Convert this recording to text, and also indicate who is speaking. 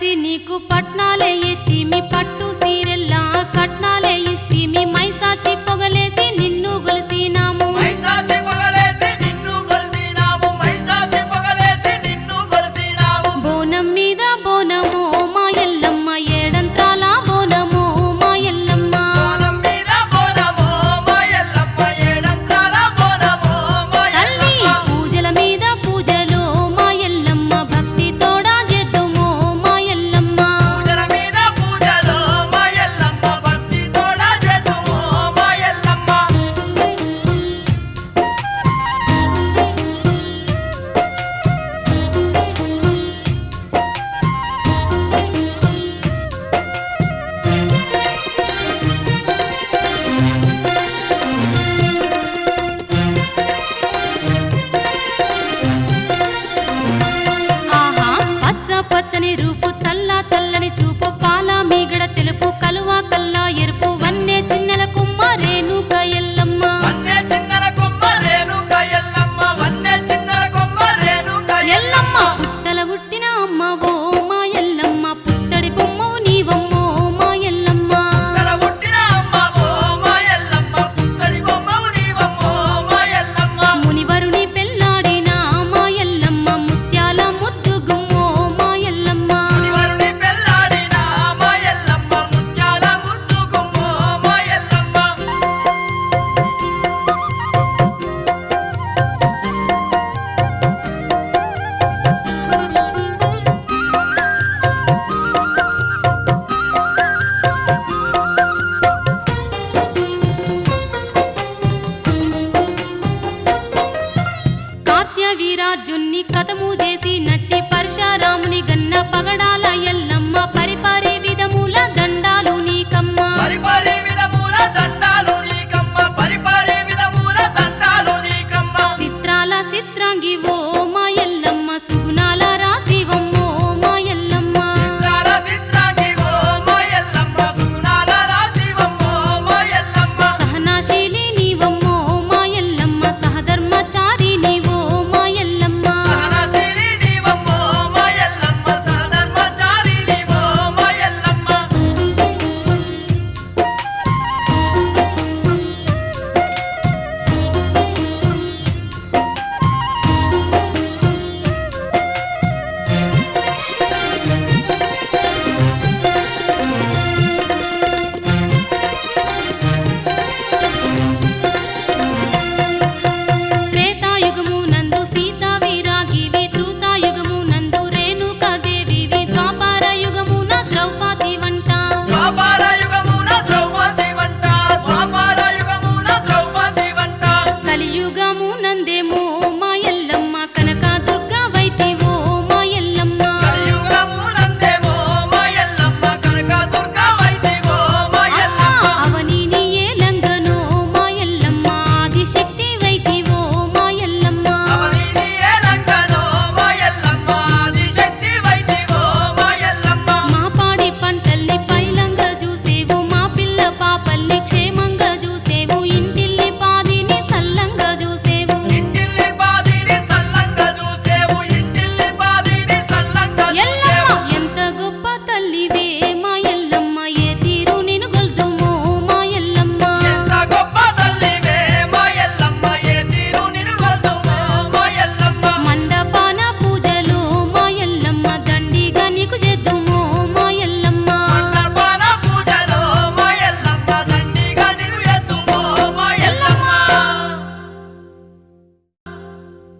Speaker 1: కసి నీకు పట్నాలే ఎత్తిమి పట్టు సీరెల్లా కట్నాలే ఇస్తిమి మై